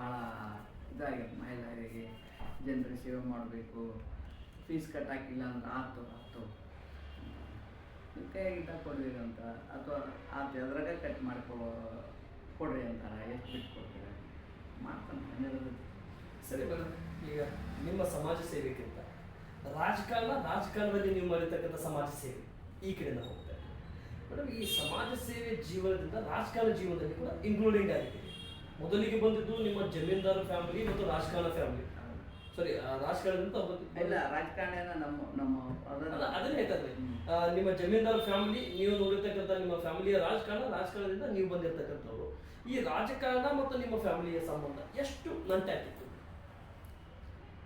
ಭಾಳ ಇದಾಗಿದೆ. ಮಹಿಳೆಯರಿಗೆ ಜನರಿಗೆ ಸೇವೆ ಮಾಡಬೇಕು. ಫೀಸ್ ಕಟ್ ಹಾಕಿಲ್ಲ ಅಂದ್ರೆ ಆಯ್ತು ಆಯ್ತು ಕೈಯಾಗಿದ್ದ ಕೊಡ್ರಿ ಅಂತ. ಅಥವಾ ಆತು ಅದ್ರಾಗ ಕಟ್ ಮಾಡ್ಕೊ ಕೊಡ್ರಿ ಅಂತಾರ. ಎಷ್ಟು ಬಿಟ್ಟು ಕೊಡ್ತೀರ? ಮಾಡ್ತಾನೆ ಸರಿ ಮೇಡಮ್ ಈಗ ನಿಮ್ಮ ಸಮಾಜ ಸೇವೆಗಿಂತ ರಾಜಕಾರಣ, ರಾಜಕಾರಣದಲ್ಲಿ ನೀವು ಮರಿತಕ್ಕಂಥ ಸಮಾಜ ಸೇವೆ ಈ ಕಡೆ ಹೋಗ್ತಾರೆ ಮೇಡಮ್ ಈ ಸಮಾಜ ಸೇವೆ ಜೀವನದಿಂದ ರಾಜಕಾರಣ ಜೀವನದಲ್ಲಿ ಕೂಡ ಇನ್ಕ್ಲೂಡಿಂಗ್ ಆಗಿದೆ. ಮೊದಲಿಗೆ ಬಂದಿದ್ದು ನಿಮ್ಮ ಜಮೀನ್ದಾರ ಫ್ಯಾಮಿಲಿ ಮತ್ತು ರಾಜಕಾರಣ ಫ್ಯಾಮಿಲಿ ಸರಿ ರಾಜಕಾರಣದಿಂದ ಬಂದಿದ್ದು- ಇಲ್ಲ ರಾಜಕಾರಣ ನಮ್ಮ ನಮ್ಮ ಅದನ್ನ ಅದನ್ನ ಹೇಳ್ತಾ ಇದ್ದೀನಿ. ಆ, ನಿಮ್ಮ ಜಮೀನ್ದಾರ ಫ್ಯಾಮಿಲಿ ನೀವು ನೋಡಿರ್ತಕ್ಕಂಥ ನಿಮ್ಮ ಫ್ಯಾಮಿಲಿಯ ರಾಜಕಾರಣ ರಾಜಕಾರಣದಿಂದ ನೀವು ಬಂದಿರತಕ್ಕಂಥವ್ರು. ಈ ರಾಜಕಾರಣ ಮತ್ತು ನಿಮ್ಮ ಫ್ಯಾಮಿಲಿಯ ಸಂಬಂಧ ಎಷ್ಟು ನಂಟಾಗಿತ್ತು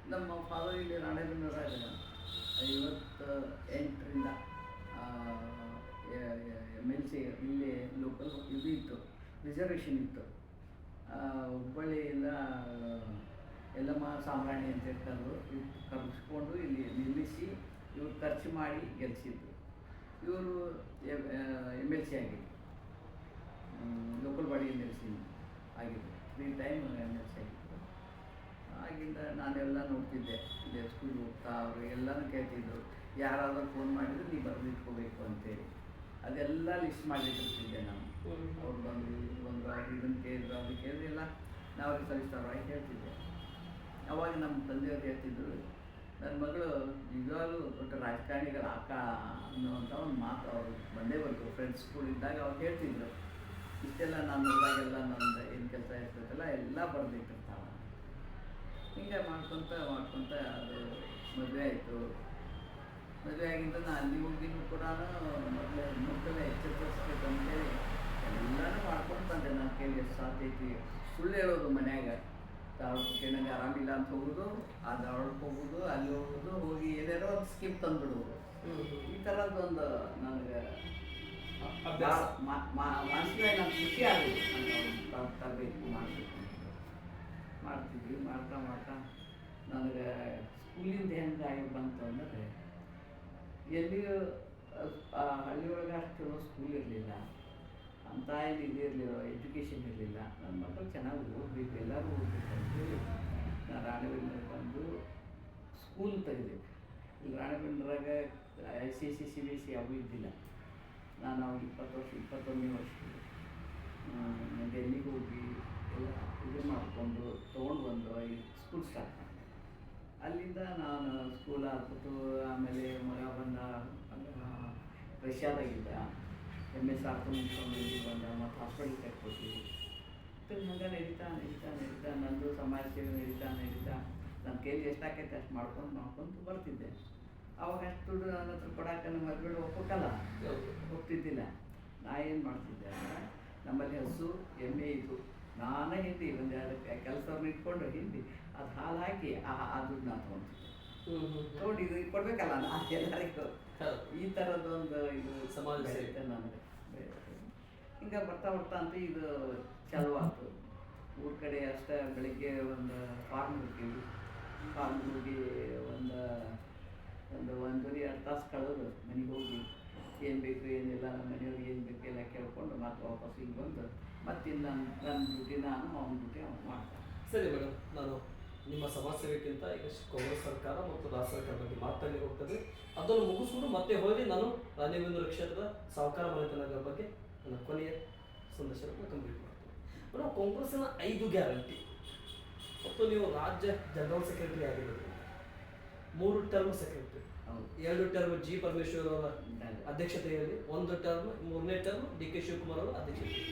ನಮ್ಮ ಫಾದರ್ ಇಲ್ಲಿ ರಾಣೆಬೆನ್ನೂರಾಗ ಐವತ್ತ ಎಂಟರಿಂದ ಎಂ ಎಲ್ ಸಿ ಇಲ್ಲಿ ಲೋಕಲ್ ಇದು ಇತ್ತು ರಿಸರ್ವೇಷನ್ ಇತ್ತು. ಹುಬ್ಬಳ್ಳಿಯಿಂದ ಎಲ್ಲಮ್ಮ ಸಾಮ್ರಾಣಿ ಅಂತ ಕರೆದು ಕರೆಸ್ಕೊಂಡು ಇಲ್ಲಿ ನಿಲ್ಲಿಸಿ, ಇವ್ರು ಖರ್ಚು ಮಾಡಿ ಗೆಲ್ಲಿಸಿದ್ರು ಇವರು ಎಂ ಎಲ್ ಸಿ ಆಗಿದ್ರು. Local body M L C ಆಗಿದ್ರು. Three time M L C ಆಗಿದ್ರು. ಆಗಿಂದ ನಾನೆಲ್ಲ ನೋಡ್ತಿದ್ದೆ. ಇಲ್ಲಿ ಸ್ಕೂಲ್ ಹೋಗ್ತಾ, ಅವರು ಎಲ್ಲನೂ ಕೇಳ್ತಿದ್ರು. ಯಾರಾದರೂ ಫೋನ್ ಮಾಡಿದ್ರು ನೀವು ಬರೆದಿಟ್ಕೋಬೇಕು ಅಂತೇಳಿ. ಅದೆಲ್ಲ ಲಿಸ್ಟ್ ಮಾಡಿಟ್ಟಿರ್ತಿದ್ದೆ ನಾನು. ಅವ್ರು ಬಂದರು ಇವ್ರು ಬಂದರು ಅವ್ರು ಇದನ್ನು ಕೇಳಿದ್ರು ಅದು ಕೇಳಲಿಲ್ಲ ನಾವು ಅವ್ರಿಗೆ ಸಲ್ಲಿಸ್ತಾವ್ರಾಗಿ ಹೇಳ್ತಿದ್ದೆ ಅವಾಗ ನಮ್ಮ ತಂದೆಯವ್ರು ಹೇಳ್ತಿದ್ರು ನನ್ನ ಮಗಳು ನಿಜವಾಗ್ಲೂ ದೊಡ್ಡ ರಾಜಕಾರಣಿಗಳ ಅಕ್ಕ ಅನ್ನುವಂಥ ಒಂದು ಮಾತು ಅವರು ಬಂದೇ ಬಂತು ಫ್ರೆಂಡ್ಸ್ ಸ್ಕೂಲ್ ಇದ್ದಾಗ ಅವ್ರು ಹೇಳ್ತಿದ್ರು ಇಷ್ಟೆಲ್ಲ ನಾನು ಇವಾಗೆಲ್ಲ ನಮ್ದು ಏನು ಕೆಲಸ ಇರ್ತೈತಲ್ಲ ಎಲ್ಲ ಬರೆದಿಟ್ಟಿರ್ತಾವ ಹಿಂಗೆ ಮಾಡ್ಕೊತ ಮಾಡ್ಕೊತ ಅದು ಮದುವೆ ಆಯಿತು. ಮದುವೆ ಆಗಿಂದ ನಾನು ಅಲ್ಲಿ ಹೋಗಿನೂ ಕೂಡ ಮೊದಲೇ ಹೆಣ್ಮಕ್ಳೆಲ್ಲ ಎಚ್ಚರಿಸ್ಬೇಕು ಅಂತೇಳಿ ಎಲ್ಲನೂ ಮಾಡ್ಕೊಂಡು ಬಂದೆ ನನ್ನ ಕೈಲಿ ಎಷ್ಟು ಸಾಧ್ಯೈತಿ ಸುಳ್ಳು ಹೇಳೋದು ಮನ್ಯಾಗ. ಧಾರವಾಡಕ್ಕೆ ನನಗೆ ಆರಾಮಿಲ್ಲ ಅಂತ ಹೋಗೋದು ಆ ಧಾರವಾಡಕ್ಕೆ ಹೋಗೋದು ಅಲ್ಲಿ ಹೋಗೋದು ಹೋಗಿ ಏನೇನೋ ಒಂದು ಸ್ಕಿಪ್ ತಂದುಬಿಡೋದು ಈ ಥರದ್ದೊಂದು ನನಗೆ ಮಾನಸಿಕವಾಗಿ ಖುಷಿ ಆಗೋದು. ನಾನು ಮಾಡಬೇಕು ಮಾಡ್ತಿದ್ವಿ ಮಾಡ್ತಾ ಮಾಡ್ತಾ. ನನಗೆ ಸ್ಕೂಲಿಂದ ಹೆಂಗೆ ಬಂತು ಅಂದರೆ ಎಲ್ಲಿಯೂ ಹಳ್ಳಿಯೊಳಗೆ ಅಷ್ಟು ಚಲೋ ಸ್ಕೂಲ್ ಇರಲಿಲ್ಲ. ಅಂತ ಏನು ಇದು ಇರಲಿಲ್ಲ ಎಜುಕೇಷನ್ ಇರಲಿಲ್ಲ. ನನ್ನ ಮಕ್ಕಳು ಚೆನ್ನಾಗಿ ಓದಬೇಕು ಎಲ್ಲರೂ ಓದಬೇಕು ಅಂತೇಳಿ ನಾನು ರಾಣೆಬೆನ್ನೂರಿಗೆ ಬಂದು ಸ್ಕೂಲ್ ತೆಗೆದೆ ಇಲ್ಲಿ ರಾಣೆಬೆನ್ನೂರಾಗ I C C C B C ಅವು ಇದ್ದಿಲ್ಲ. ನಾನು ಅವಾಗ ಇಪ್ಪತ್ತು ವರ್ಷ ಇಪ್ಪತ್ತೊಂದನೇ ವರ್ಷ ಡೆಲ್ಲಿಗೆ ಹೋಗಿ ಎಲ್ಲ ಇದು ಮಾಡಿಕೊಂಡು ತೊಗೊಂಡು ಬಂದು ಸ್ಕೂಲ್ ಸ್ಟಾರ್ಟ್ ಮಾಡಿದೆ. ಅಲ್ಲಿಂದ ನಾನು ಸ್ಕೂಲ್ ಹಾಕ್ಬಿಟ್ಟು ಆಮೇಲೆ ಮಗ ಬಂದ ಆ, ರಷ್ಯಾದಾಗಿದ್ದ. ಎಂ ಎಸ್ ಮುಗಿಸ್ಕೊಂಡು ಬಂದ ಮತ್ತು ಹಾಸ್ಪಿಟಲ್ ಕಟ್ಕೊಟ್ಟು ಮತ್ತು ಹಂಗೆ ನಡೀತಾ ನಡೀತಾ ನಡೀತಾ ನಂದು ಸಮಾಜ ಸೇವೆ ನಡೀತಾ ನಡೀತಾ ನನ್ನ ಕೈಲಿ ಎಷ್ಟಾಕೈತೆ ಅಷ್ಟು ಮಾಡ್ಕೊಂಡು ಮಾಡ್ಕೊಂಡು ಬರ್ತಿದ್ದೆ ಅವಾಗ ಅಷ್ಟು ದುಡ್ಡು ನನ್ನ ಹತ್ರ ಕೊಡಕ್ಕೆ ನಮ್ಮ ಮದುವೆ ಒಪ್ಪಕ್ಕಲ್ಲ ಹೋಗ್ತಿದ್ದಿಲ್ಲ ನಾ ಏನು ಮಾಡ್ತಿದ್ದೆ ಅಂದ್ರೆ ನಮ್ಮಲ್ಲಿ ಹಸು ಎಮ್ಮೆ ಇತ್ತು ನಾನೇ ಹಿಂಡಿ ಒಂದು ಎರಡು ಕೆಲಸವನ್ನು ಇಟ್ಕೊಂಡು ಹಿಂಡಿ ಅದು ಹಾಲು ಹಾಕಿ ಆ ಆ ದುಡ್ಡು ನಾನು ತೊಗೊಂತಿದ್ದೆ ತೊಗೊಂಡು ಇದು ಕೊಡಬೇಕಲ್ಲ ನಾ ಎಲ್ಲರಿಗೂ ಈ ಥರದ್ದೊಂದು ಇದು ಸಮಾಜ ನನಗೆ. ಹಿಂಗೆ ಬರ್ತಾ ಬರ್ತಾ ಅಂತ ಇದು ಚಾಲು ಆಯ್ತು ಊರ ಕಡೆ ಅಷ್ಟೇ ಬೆಳಿಗ್ಗೆ ಒಂದು ಫಾರ್ಮ್ ಹೋಗ್ತೀವಿ ಫಾರ್ಮ್ ಹೋಗಿ ಒಂದು ಒಂದು ಒಂದೂವರೆ, ಎರಡು ತಾಸು ಕಳೆದು ಮನೆಗೆ ಹೋಗಿ ಏನು ಬೇಕು ಏನಿಲ್ಲ ನಮ್ಮ ಮನೆಯವ್ರಿಗೆ ಏನು ಬೇಕು ಎಲ್ಲ ಕೇಳ್ಕೊಂಡು ಮತ್ತೆ ವಾಪಸ್ ಹಿಂಗೆ ಬಂದು ಮತ್ತೆ ಇನ್ನು ನನ್ನ ನನ್ನ ಡ್ಯೂಟಿ ನಾನು, ಅವನ ಡ್ಯೂಟಿ ಅವ್ನು ಮಾಡ್ತಾನೆ. ಸರಿ ಮೇಡಮ್ ನಾನು ನಿಮ್ಮ ಸಮಾಜ ಈಗ ಕಾಂಗ್ರೆಸ್ ಸರ್ಕಾರ ಮತ್ತು ರಾಜ್ಯ ಸರ್ಕಾರ ಬಗ್ಗೆ ಮಾತಾಡಿ ಹೋಗ್ತದೆ ಅದನ್ನು ಮುಗಿಸ್ಕೊಂಡು ಮತ್ತೆ ಹೋಗಿ ನಾನು ರಾಣೇಬೇಂದ್ರ ಕ್ಷೇತ್ರದ ಸಹಕಾರ ಮನೆತನಗಳ ಬಗ್ಗೆ ನನ್ನ ಕೊನೆಯ ಸಂದರ್ಶನ ಕಂಪ್ಲೀಟ್ ಮಾಡ್ತೀವಿ ನಾವು ಕಾಂಗ್ರೆಸ್ಸಿನ ಐದು ಗ್ಯಾರಂಟಿ. ಮತ್ತು ನೀವು ರಾಜ್ಯ ಜನರಲ್ ಸೆಕ್ರೆಟರಿ ಆಗಿರೋದು ಮೂರು ಟರ್ಮ್ ಸೆಕ್ರೆಟರಿ. ಎರಡು ಟರ್ಮ್ ಜಿ ಪರಮೇಶ್ವರ್ ಅವರ. ಅಧ್ಯಕ್ಷತೆಯಲ್ಲಿ ಒಂದು ಟರ್ಮ್ ಮೂರನೇ ಟರ್ಮ್ ಡಿ ಕೆ ಶಿವಕುಮಾರ್ ಅವರ ಅಧ್ಯಕ್ಷತೆ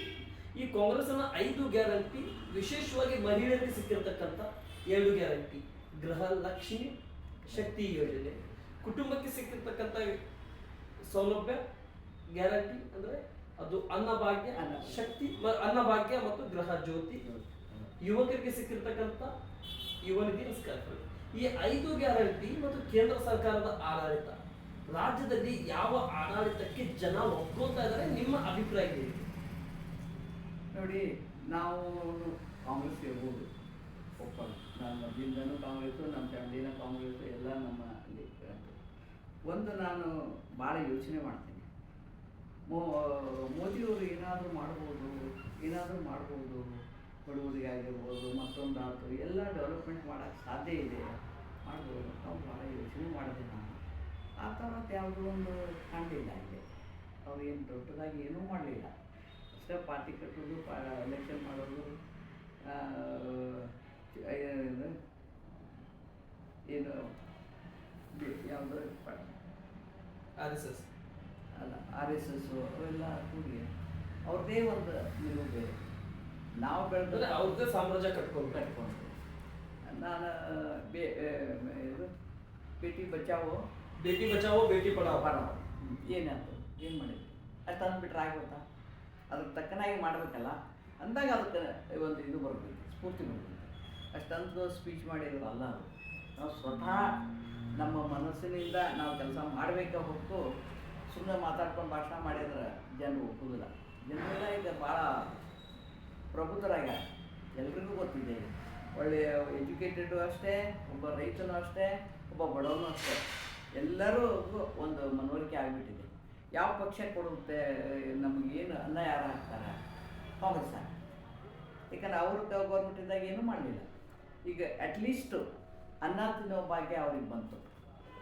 ಈ ಕಾಂಗ್ರೆಸ್ನ ಐದು ಗ್ಯಾರಂಟಿ ವಿಶೇಷವಾಗಿ ಮಹಿಳೆಯರಿಗೆ ಸಿಕ್ಕಿರತಕ್ಕಂಥ ಏಳು ಗ್ಯಾರಂಟಿ. ಗೃಹ ಲಕ್ಷ್ಮಿ ಶಕ್ತಿ ಯೋಜನೆ. ಕುಟುಂಬಕ್ಕೆ ಸಿಕ್ಕಿರ್ತಕ್ಕಂಥ ಸೌಲಭ್ಯ ಗ್ಯಾರಂಟಿ ಅಂದ್ರೆ ಅದು ಅನ್ನಭಾಗ್ಯ ಅನ್ನ. ಶಕ್ತಿ ಅನ್ನಭಾಗ್ಯ ಮತ್ತು ಗ್ರಹ ಜ್ಯೋತಿ. ಯುವಕರಿಗೆ ಸಿಕ್ಕಿರ್ತಕ್ಕಂಥ ಯುವನಿಗೆ ನಿಧಿ ಸ್ಕಾಲರ್ ಈ ಐದು ಗ್ಯಾರಂಟಿ ಮತ್ತು ಕೇಂದ್ರ ಸರ್ಕಾರದ ಆಡಳಿತ. ರಾಜ್ಯದಲ್ಲಿ ಯಾವ ಆಡಳಿತಕ್ಕೆ ಜನ ಒಪ್ಕೋತಾ ಇದ್ದಾರೆ ನಿಮ್ಮ ಅಭಿಪ್ರಾಯ ಏನು? ನೋಡಿ ನಾವು ಕಾಂಗ್ರೆಸ್ ಇರ್ಬೋದು. ಒಪ್ಪಲ್ಲ ನಾನು ಮೊದಲಿಂದನೂ ಕಾಂಗ್ರೆಸ್ ನಮ್ಮ ಫ್ಯಾಮಿಲಿನ ಕಾಂಗ್ರೆಸ್ ಎಲ್ಲ ನಮ್ಮ ಒಂದು ನಾನು ಭಾಳ ಯೋಚನೆ ಮಾಡ್ತೀನಿ. ಮೋದಿಯವರು ಏನಾದರೂ ಮಾಡ್ಬೋದು ಏನಾದರೂ ಮಾಡ್ಬೋದು ಬಡವರಿಗೆ ಆಗಿರ್ಬೋದು, ಮತ್ತೊಂದು ಆಯ್ತು ಎಲ್ಲ ಡೆವಲಪ್ಮೆಂಟ್ ಮಾಡೋಕ್ಕೆ ಸಾಧ್ಯ ಇದೆ. ಮಾಡ್ಬೋದು, ನಾವು ಭಾಳ ಯೋಚನೆ ಮಾಡಿದೆ ನಾನು. ಆ ಥರದ್ದು ಯಾವುದೋ ಒಂದು ಕಾಣಲಿಲ್ಲ ಇಲ್ಲಿ ಅವ್ರು ಏನು ದೊಡ್ಡದಾಗಿ ಏನೂ ಮಾಡಲಿಲ್ಲ. ಅಷ್ಟೇ ಪಾರ್ಟಿ ಕಟ್ಟೋದು, ಪಾ ಎಲೆಕ್ಷನ್ ಮಾಡೋದು ಏನು ಏನು ಯಾವುದೋ ಆರ್ ಎಸ್ ಎಸ್ ಅಲ್ಲ ಆರ್ ಎಸ್ ಎಸ್ ಅವೆಲ್ಲ ಕೂಡಿ ಅವ್ರದ್ದೇ ಒಂದು ನಿಲುವು ಬೇರೆ. ನಾವು ಬೆಳೆದ್ರೆ ಅವ್ರದ್ದೇ ಸಾಮ್ರಾಜ್ಯ ಕಟ್ಕೊಂಡು ಕಟ್ಕೊಂಡು. ನಾನು ಬೇ ಇದು ಬೇಟಿ ಬಚಾವೋ? ಬೇಟಿ ಬಚಾವೋ ಬೇಟಿ ಪಡಾವೋ? ಬರೋ ಏನಾಯ್ತು? ಏನು ಮಾಡಿದ್ವಿ ಅಷ್ಟು ಅಂದ್ಬಿಟ್ರೆ ಆಗ್ಬೋದಾ ಅದಕ್ಕೆ ತಕ್ಕನಾಗಿ ಮಾಡಬೇಕಲ್ಲ? ಅಂದಾಗ ಅದಕ್ಕೆ ಒಂದು ಇದು ಬರಬೇಕು ಸ್ಫೂರ್ತಿ ಬರಬೇಕು ಅಷ್ಟಂತ ಸ್ಪೀಚ್ ಮಾಡಿದ್ರು ಅಲ್ಲ ನಾವು ಸ್ವತಃ ನಮ್ಮ ಮನಸ್ಸಿನಿಂದ ನಾವು ಕೆಲಸ ಮಾಡಬೇಕಾ ಹೊರತು ಸುಮ್ಮನೆ ಮಾತಾಡ್ಕೊಂಡು ಭಾಷಣ ಮಾಡಿದ್ರೆ ಜನರು ಒಪ್ಪುದಿಲ್ಲ ಜನರೆಲ್ಲ ಈಗ ಭಾಳ ಪ್ರಬುದ್ಧರಾಗ ಎಲ್ರಿಗೂ ಗೊತ್ತಿದೆ ಒಳ್ಳೆಯ ಎಜುಕೇಟೆಡು ಅಷ್ಟೇ, ಒಬ್ಬ ರೈತನೂ ಅಷ್ಟೇ, ಒಬ್ಬ ಬಡವನು ಅಷ್ಟೇ. ಎಲ್ಲರೂ ಒಂದು ಮನವರಿಕೆ ಆಗಿಬಿಟ್ಟಿದೆ. ಯಾವ ಪಕ್ಷ ಕೊಡುತ್ತೆ, ನಮಗೇನು ಅನ್ನ ಯಾರು ಹಾಕ್ತಾರೆ ಕಾಂಗ್ರೆಸ್ ಯಾಕಂದ್ರೆ ಅವರು ಗೌರ್ಮೆಂಟ್ ಇದ್ದಾಗ ಏನೂ ಮಾಡಲಿಲ್ಲ. ಈಗ ಅಟ್ಲೀಸ್ಟು ಅನ್ನ ತಿನ್ನೋ ಭಾಗ್ಯ ಅವ್ರಿಗೆ ಬಂತು.